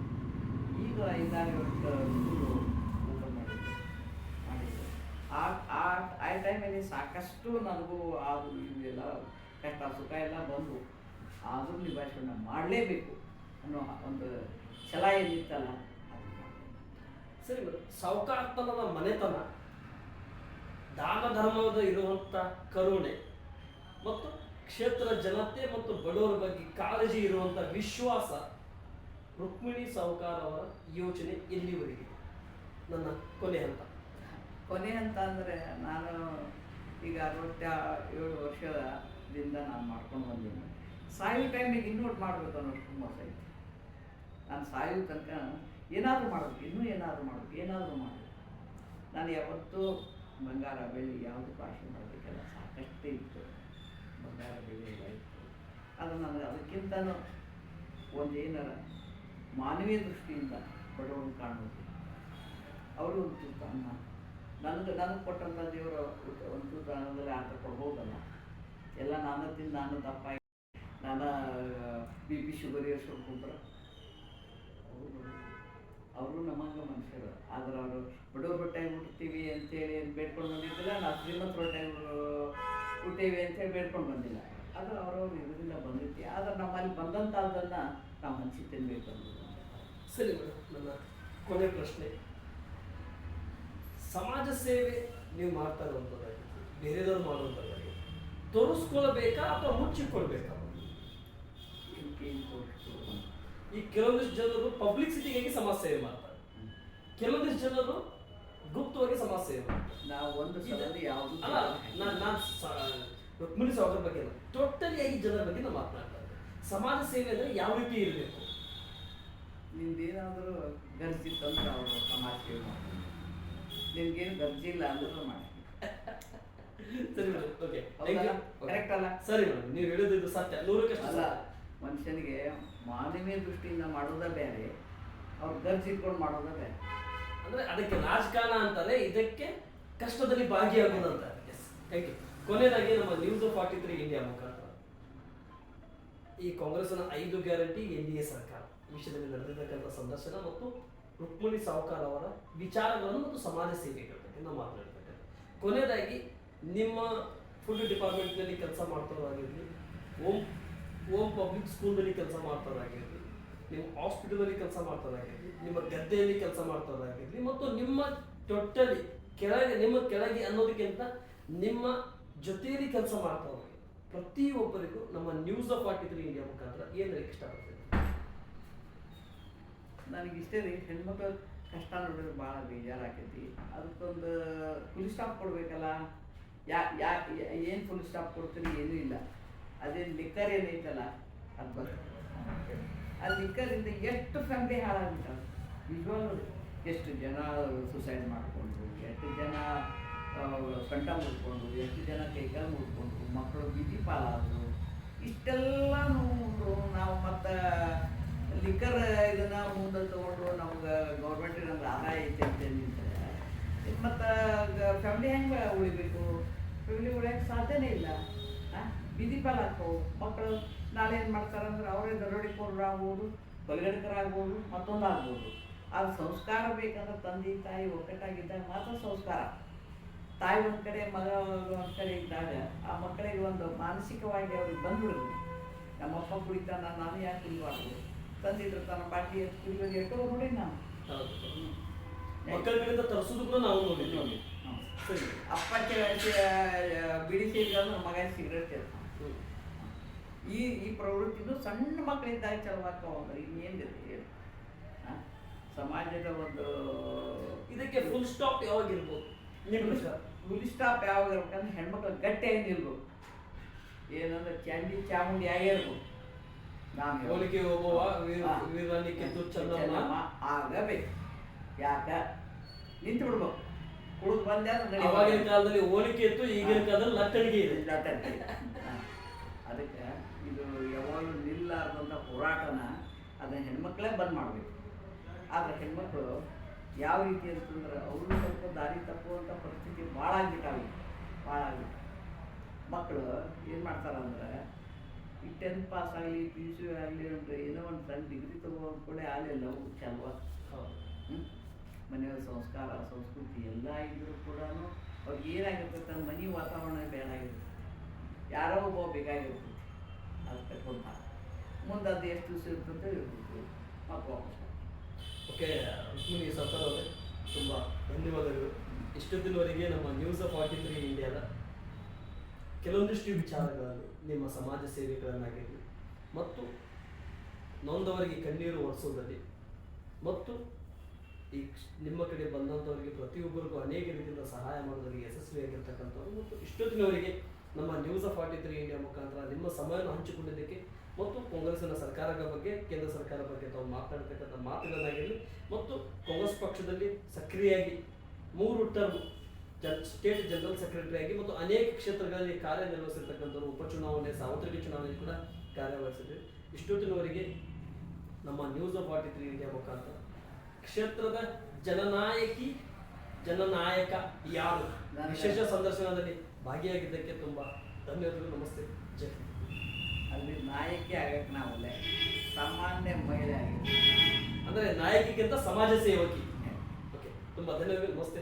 ಈಗ ಐದಾರು ಸ್ಕೂಲು ಓಪನ್ ಮಾಡಿದ್ದು ಮಾಡಿದ್ದು ಆ ಆ ಆ ಟೈಮಲ್ಲಿ ಸಾಕಷ್ಟು ನನಗೂ ಅದು ಇದೆಲ್ಲ ಕಷ್ಟ ಸುಖ ಎಲ್ಲ ಬಂದು ಆದರೂ ನಿಭಾಯಿಸ್ಕೊಂಡು ಮಾಡಲೇಬೇಕು ಅನ್ನೋ ಒಂದು ಛಲ ಏನಿತ್ತಲ್ಲ. ಸರಿ ಸೌಕಾರ್ತನದ ಮನೆತನ ದಾನ ಧರ್ಮದ ಇರುವಂಥ ಕರುಣೆ ಮತ್ತು ಕ್ಷೇತ್ರ ಜನತೆ ಮತ್ತು ಬಡವರ ಬಗ್ಗೆ ಕಾಳಜಿ ಇರುವಂಥ ವಿಶ್ವಾಸ ರುಕ್ಮಿಣಿ ಸಾವುಕಾರ ಅವರ ಯೋಚನೆ ಎಲ್ಲಿವರೆಗೆ ನನ್ನ ಕೊನೆ ಹಂತ. ಕೊನೆ ಅಂತ ಅಂದರೆ ನಾನು ಈಗ ಅರವತ್ತ ಏಳು ವರ್ಷದ ವರ್ಷದಿಂದ ನಾನು ಮಾಡ್ಕೊಂಡು ಬಂದೀನಿ ಸಾಯೋ ಟೈಮಿಗೆ ಇನ್ವರ್ಟ್ ಮಾಡಬೇಕು ಅನ್ನೋದು ತುಂಬ ಐತಿ ನಾನು ಸಾಯೋ ತನಕ ಏನಾದರೂ ಮಾಡಬೇಕು, ಇನ್ನೂ ಏನಾದರೂ ಮಾಡಬೇಕು ಏನಾದರೂ ಮಾಡಬೇಕು. ನಾನು ಯಾವತ್ತೂ ಬಂಗಾರ, ಬೆಳ್ಳಿ ಯಾವುದು ಭಾಷೆ ಮಾಡಬೇಕಲ್ಲ, ಸಾಕಷ್ಟೇ ಇತ್ತು. ಬಂಗಾರ, ಬೆಳ್ಳಿ ಎಲ್ಲ ಇತ್ತು. ಅದು ನನಗೆ ಅದಕ್ಕಿಂತ ಒಂದು ಏನಾರ ಮಾನವೀಯ ದೃಷ್ಟಿಯಿಂದ ಬಡವನ ಕಾಣೋದು ಅವರು ಒಂದು ತುತ್ತ ಅನ್ನ ನನಗೆ ನನಗೆ ಕೊಟ್ಟಂಥ ದೇವರು ಒಂದು ತುತ್ತ ಅನ್ನದಲ್ಲಿ ಆತ ಕೊಡ್ಬೋದಲ್ಲ. ಎಲ್ಲ ನಾನು ತಿಂದು ನಾನು ದಪ್ಪ ನಾನು ಬಿ ಪಿ ಶುಗರ್ ಏರ್ಸ್ಕೊಂಡ್ರೆ ಅವರು ನಮ್ಮಂಗ ಮನುಷ್ಯರು. ಆದ್ರೆ ಅವರು ಬಡವ್ರ ಹೊಟ್ಟೆಗೆ ಹುಟ್ತೀವಿ ಅಂತೇಳಿ ಬೇಡ್ಕೊಂಡು ಬಂದಿದ್ದಿಲ್ಲ ನಾವು ಶ್ರೀಮಂತರ ಹೊಟ್ಟೆಗೆ ಹುಟ್ಟೀವಿ ಅಂತೇಳಿ ಬೇಡ್ಕೊಂಡು ಬಂದಿಲ್ಲ. ಆದ್ರೆ ಅವ್ರವ್ರ ಇದರಿಂದ ಬಂದಿತ್ತು ಆದ್ರೆ ನಮ್ಮಲ್ಲಿ ಬಂದಂಥ ಅದನ್ನು ನಾವು ಹಂಚಿ ತಿನ್ಬೇಕು ಸರಿ ಮೇಡಮ್ ನನ್ನ ಕೊನೆ ಪ್ರಶ್ನೆ. ಸಮಾಜ ಸೇವೆ ನೀವು ಮಾಡ್ತಾ ಇರುವಂಥದ್ದಾಗಿ ಬೇರೆದವ್ರು ಮಾಡುವಂಥದ್ದಾಗಿ ತೋರಿಸ್ಕೊಳ್ಬೇಕಾ ಅಥವಾ ಮುಚ್ಚಿಕೊಳ್ಬೇಕಾ ಈ ಕೆಲವೊಂದಿಷ್ಟು ಜನರು ಪಬ್ಲಿಸಿಟಿಗಾಗಿ ಸಮಾಜ ಸೇವೆ ಮಾಡ್ತಾರೆ? ಕೆಲವೊಂದಿಷ್ಟು ಜನರು ಗುಪ್ತವಾಗಿ ಸಮಸ್ಯೆ ಸೇವೆ ಮಾಡ್ತಾರೆ. ನಾವು ಒಂದು ಸಲದಲ್ಲಿ ಯಾವುದು ಅಲ್ಲ ನಾನು ನಾನು ರುಕ್ಮಿಣಿ ಸಾಗರ್ ಬಗ್ಗೆ ಅಲ್ಲ. ಟೋಟಲಿ ಆಗಿ ಜನರ ಬಗ್ಗೆ ನಾವು ಮಾತಾಡ್ತಾರೆ ಸಮಾಜ ಸೇವೆ ಅಂದ್ರೆ ಯಾವ ರೀತಿ ಇರಬೇಕು? ನಿಮ್ದೇನಾದರೂ ಗರ್ಜಿತ್ತಂದ್ರೆ ಅವರು ಸಮಾಜ ಸೇವೆ ಮಾಡ್ತಾರೆ? ನಿಮ್ಗೇನು ಗರ್ಜಿಲ್ಲ ಅಂದ್ರೂ ಮಾಡಿ. ಸರಿ ಮೇಡಮ್ ಓಕೆ ಕರೆಕ್ಟ್ ಅಲ್ಲ? ಸರಿ ಮೇಡಮ್ ನೀವು ಹೇಳಿದ್ದು ಸತ್ಯ. ನೂರಕ್ಕೆ ಅಲ್ಲ. ಮನುಷ್ಯನಿಗೆ ಮಾನವೀಯ ದೃಷ್ಟಿಯಿಂದ ಮಾಡೋದೇ ಬೇರೆ, ಅವ್ರು ಗರ್ಜಿಟ್ಕೊಂಡು ಮಾಡೋದೇ ಬೇರೆ. ಅಂದ್ರೆ ಅದಕ್ಕೆ ರಾಜಕಾರಣ ಅಂತಾರೆ ಇದಕ್ಕೆ ಕಷ್ಟದಲ್ಲಿ ಭಾಗಿಯಾಗೋದು ಅಂತಾರೆ ಎಸ್ ಥ್ಯಾಂಕ್ ಯು ಕೊನೆಯದಾಗಿ ನಮ್ಮ ನ್ಯೂಸ್ ಫಾರ್ಟಿ ತ್ರೀ ಇಂಡಿಯಾ ಮುಖಾಂತರ. ಈ ಕಾಂಗ್ರೆಸ್ನ ಐದು ಗ್ಯಾರಂಟಿ ಎನ್ ಡಿ ಎ ಸರ್ಕಾರ. ವಿಷಯದಲ್ಲಿ ನಡೆದಿರ್ತಕ್ಕಂಥ ಸಂದರ್ಶನ ಮತ್ತು ರುಕ್ಮಿಣಿ ಸಾವುಕಾರ ಅವರ ವಿಚಾರಗಳನ್ನು ಮತ್ತು ಸಮಾಜ ಸೇವೆಗಳ ಬಗ್ಗೆ ನಾವು ಕೊನೆಯದಾಗಿ ನಿಮ್ಮ ಫುಡ್ ಡಿಪಾರ್ಟ್ಮೆಂಟ್ನಲ್ಲಿ ಕೆಲಸ ಮಾಡ್ತಾರಾಗಿರಲಿ ಓಮ್ ಓಮ್ ಪಬ್ಲಿಕ್ ಸ್ಕೂಲ್ನಲ್ಲಿ ಕೆಲಸ ಮಾಡ್ತದಾಗಿರಲಿ ನಿಮ್ಮ ಹಾಸ್ಪಿಟಲಲ್ಲಿ ಕೆಲಸ ಮಾಡ್ತದಾಗಿರಲಿ ನಿಮ್ಮ ಗದ್ದೆಯಲ್ಲಿ ಕೆಲಸ ಮಾಡ್ತದಾಗಿರಲಿ ಮತ್ತು ನಿಮ್ಮ ಟೊಟ್ಟಲಿ ಕೆಳಗೆ, ನಿಮ್ಮ ಕೆಳಗೆ ಅನ್ನೋದಕ್ಕಿಂತ ನಿಮ್ಮ ಜೊತೆಯಲ್ಲಿ ಕೆಲಸ ಮಾಡ್ತಾವ್ರೆ ಪ್ರತಿಯೊಬ್ಬರಿಗೂ ನಮ್ಮ news of forty three India ಮುಖಾಂತರ ಏನು ಹೇಳಕ್ಕೆ ಇಷ್ಟಪಡ್ತೀನಿ ನನಗೆ ಇಷ್ಟೇ ರೀ ಹೆಣ್ಮಕ್ಳು ಕಷ್ಟ ನೋಡಿದ್ರೆ ಭಾಳ ಬೇಜಾರಾಕೈತಿ ಅದಕ್ಕೊಂದು ಫುಲ್ ಸ್ಟಾಪ್ ಕೊಡ್ಬೇಕಲ್ಲ? ಯಾ ಯಾ, ಏನು ಫುಲ್ ಸ್ಟಾಪ್ ಕೊಡ್ತೀರಿ? ಏನೂ ಇಲ್ಲ. ಅದೇನು ಲಿಕ್ಕರ್ ಏನೈತಲ್ಲ ಅದು ಆ ಲಿಕ್ಕರಿಂದ ಎಷ್ಟು ಫ್ಯಾಮಿಲಿ ಹಾಳಾಗ್ಬಿಟ್ಟಾವೆ? ನಿಜವಾಗ್ಲೂ ಎಷ್ಟು ಜನ ಸುಸೈಡ್ ಮಾಡಿಕೊಂಡ್ರು ಎಷ್ಟು ಜನ ಸೊಂಟ ಮುಡ್ಕೊಂಡು ಎಷ್ಟು ಜನ ಕೈಕಾಲು ಮುಡ್ಕೊಂಡು ಮಕ್ಕಳು ಬೀದಿ ಪಾಲಾದ್ರು, ಇಷ್ಟೆಲ್ಲ ನೋಡು ನಾವು ಮತ್ತು ಲಿಕ್ಕರ್ ಇದನ್ನ ಮುಂದೆ ತಗೊಂಡು ನಮ್ಗೆ ಗೌರ್ಮೆಂಟ್ ನಮ್ಗೆ ಆದಾಯ ಐತೆ ಅಂತ ನಿಂತಾರೆ ಮತ್ತು ಫ್ಯಾಮಿಲಿ ಹೆಂಗೆ ಉಳಿಬೇಕು? ಫ್ಯಾಮಿಲಿ ಉಳಿಯೋಕೆ ಸಾಧ್ಯನೇ ಇಲ್ಲ? ಬೀದಿ ಪಾಲ್ ಮಕ್ಕಳು ನಾಳೆ ಏನು ಮಾಡ್ತಾರಂದ್ರೆ ಅವರೇ ದರೋಡಿಕೋರು ಆಗ್ಬೋದು ಬಲಗಡಕರಾಗ್ಬೋದು ಮತ್ತೊಂದು ಆಗ್ಬೋದು ಸಂಸ್ಕಾರ ಬೇಕಂದ್ರೆ ತಂದೆ ತಾಯಿ ಒಕ್ಕಟ್ಟಾಗಿದ್ದಾಗ ಮಾತ್ರ ಸಂಸ್ಕಾರ. ತಾಯಿ ಒಂದು ಕಡೆ ಮಗ ಒಂದು ಕಡೆ ಇದ್ದಾಗ ಆ ಮಕ್ಕಳಿಗೆ ಒಂದು ಮಾನಸಿಕವಾಗಿ ಅವ್ರಿಗೆ ಬಂದ್ಬಿಡೋದು ನಮ್ಮಪ್ಪ ಕುಡಿತಾನ ನಾನು ಯಾಕೆ ಕುಡಿಬಾರ್ದು? ತಂದಿದ್ರು ತನ್ನ ಬಾಟಿ ಎತ್ತು ಕುಡಿಯೋದು ಎಷ್ಟೋ ನೋಡಿ ನಾನು. ಮಕ್ಕಳ ಕಡೆಯಿಂದ ತರಿಸೋದು ಕೂಡ ನಾವು ನೋಡಿದ್ವಿ. ಅಪ್ಪ ಬಿಡಿ ಮಗ ಸಿಗರೇಟ್. ಈ ಈ ಪ್ರವೃತ್ತಿದು ಸಣ್ಣ ಮಕ್ಕಳಿದ್ದಾಗ ಚಲವಾಗ್ತಾವ ಅಂದ್ರೆ ಏನು ಹೇಳಿ. ಹಾಂ? ಸಮಾಜದ ಒಂದು ಇದಕ್ಕೆ ಫುಲ್ ಸ್ಟಾಪ್ ಯಾವಾಗ ಇರ್ಬೋದು? ನಿಮ್ಮ ಪ್ರಕಾರ ಫುಲ್ ಸ್ಟಾಪ್ ಯಾವಾಗ ಇರ್ಬೇಕಂದ್ರೆ ಹೆಣ್ಮಕ್ಳು ಗಟ್ಟಿಯಾಗಿ ನಿಲ್ಬೇಕು. ಏನಂದ್ರೆ ಚಂಡಿ ಚಾಮುಂಡಿ ಆಗೇ ಇರ್ಬೇಕು ನಾನು ಹೇಳೋದು. ಹೋಲಿಕೆ ಹೋಗುವ ಆಗಬೇಕು. ಯಾಕ? ನಿಂತು ಬಿಡ್ಬೇಕು ಕುಡಿದು ಬಂದೆ ಅವಾಗಿನ ಕಾಲದಲ್ಲಿ ಹೋಲಿಕೆ ಇತ್ತು ಈಗಿನ ಕಾಲದಲ್ಲಿ ಲತ್ತಳಿಗೆ ಇದೆ. ತಟ್ಟೆ. ಅದಕ್ಕೆ ಇದು ಯಾವಾಗಲೂ ನಿಲ್ಲಾರ್ದಂಥ ಹೋರಾಟನ ಅದನ್ನು ಹೆಣ್ಮಕ್ಳೇ ಬಂದ್ ಮಾಡಬೇಕು. ಆದರೆ ಹೆಣ್ಮಕ್ಳು ಯಾವ ರೀತಿ ಅಂತಂದ್ರೆ ಅವರು ಸ್ವಲ್ಪ ದಾರಿ ತಪ್ಪುವಂಥ ಪರಿಸ್ಥಿತಿ ಭಾಳ ಆಗ್ಬಿಟ್ಟಾವೆ, ಭಾಳ ಆಗ್ಬಿಟ್ಟು ಮಕ್ಕಳು ಏನು ಮಾಡ್ತಾರಂದ್ರೆ ಈ ಟೆಂತ್ ಪಾಸ್ ಆಗಲಿ ಪಿ ಯು ಸಿ ಆಗಲಿ ಅಂದ್ರೆ ಏನೋ ಒಂದು ಸಣ್ಣ ಡಿಗ್ರಿ ತಗೊಂಡು ಕೂಡ ಆಗಲಿಲ್ಲ ಚಲ್ವ. ಹ್ಞೂ ಮನೆಯ ಸಂಸ್ಕಾರ, ಸಂಸ್ಕೃತಿ ಎಲ್ಲ ಇದ್ದರೂ ಕೂಡ ಅವ್ರಿಗೆ ಏನಾಗಿರ್ತೈತೆ ಮನೆ ವಾತಾವರಣ ಬೇಡ ಆಗಿರ್ತೈತೆ. ಯಾರೋ ಒಬ್ಬ ಬೇಕಾಗಿರ್ತೈತಿ ಅದು ಕಟ್ಕೊಂತಾರೆ ಮುಂದೆ ಅದು ಎಷ್ಟು ದಿವಸ ಅಂತ ಹೇಳ್ಬೋದು ಅಪ್ಪ ವಾಪಸ್ ಓಕೆ, ರುಕ್ಮಿಣಿ ಸರ್ಕಾರ ಅವರೇ, ತುಂಬ ಧನ್ಯವಾದಗಳು. ಇಷ್ಟೊತ್ತಿನವರೆಗೆ ನಮ್ಮ ನ್ಯೂಸ್ ಆಫ್ ಫಾರ್ಟಿ ತ್ರೀ ಇಂಡಿಯಾದ ಕೆಲವೊಂದಿಷ್ಟು ವಿಚಾರಗಳಲ್ಲಿ ನಿಮ್ಮ ಸಮಾಜ ಸೇವೆಗಳನ್ನಾಗಿರಲಿ ಮತ್ತು ನೊಂದವರಿಗೆ ಕಣ್ಣೀರು ಒರೆಸೋದಲ್ಲಿ ಮತ್ತು ಈ ನಿಮ್ಮ ಕಡೆ ಬಂದಂಥವರಿಗೆ ಪ್ರತಿಯೊಬ್ಬರಿಗೂ ಅನೇಕ ರೀತಿಯಿಂದ ಸಹಾಯ ಮಾಡೋದರಿಗೆ ಯಶಸ್ವಿಯಾಗಿರ್ತಕ್ಕಂಥವ್ರು. ಮತ್ತು ಇಷ್ಟೊತ್ತಿನವರೆಗೆ ನಮ್ಮ news of forty three India ಮುಖಾಂತರ ನಿಮ್ಮ ಸಮಯವನ್ನು ಹಂಚಿಕೊಂಡಿದ್ದಕ್ಕೆ ಮತ್ತು ಕಾಂಗ್ರೆಸ್ನ ಸರ್ಕಾರದ ಬಗ್ಗೆ ಕೇಂದ್ರ ಸರ್ಕಾರ ಬಗ್ಗೆ ತಾವು ಮಾತನಾಡ್ತಕ್ಕಂಥ ಮಾತುಗಳನ್ನಾಗಿರಲಿ ಮತ್ತು ಕಾಂಗ್ರೆಸ್ ಪಕ್ಷದಲ್ಲಿ ಸಕ್ರಿಯಾಗಿ ಮೂರು ಟರ್ಮ್ ಜನ್ ಸ್ಟೇಟ್ ಜನರಲ್ ಸೆಕ್ರೆಟರಿಯಾಗಿ ಮತ್ತು ಅನೇಕ ಕ್ಷೇತ್ರಗಳಲ್ಲಿ ಕಾರ್ಯನಿರ್ವಹಿಸಿರ್ತಕ್ಕಂಥವ್ರು ಉಪಚುನಾವಣೆ ಸಾರ್ವತ್ರಿಕ ಚುನಾವಣೆ ಕೂಡ ಕಾರ್ಯನಿರ್ವಹಿಸಿದ್ವಿ. ಇಷ್ಟೊತ್ತಿನವರೆಗೆ ನಮ್ಮ news of forty three India ಮುಖಾಂತರ ಕ್ಷೇತ್ರದ ಜನನಾಯಕಿ ಜನನಾಯಕ ಯಾರು? ವಿಶೇಷ ಸಂದರ್ಶನದಲ್ಲಿ ಭಾಗಿಯಾಗಿದ್ದಕ್ಕೆ ತುಂಬ ಧನ್ಯವಾದಗಳು ನಮಸ್ತೆ. ಜೈ ಅಲ್ಲಿ ನಾಯಕಿ ಆಗಕ್ಕೆ ನಾವಲ್ಲ ಸಾಮಾನ್ಯ ಮಹಿಳೆ ಆಗಿದೆ ಅಂದರೆ ನಾಯಕಿಗಿಂತ ಸಮಾಜ ಸೇವಕಿ. ಓಕೆ ತುಂಬ ಧನ್ಯವಾದಗಳು ನಮಸ್ತೆ.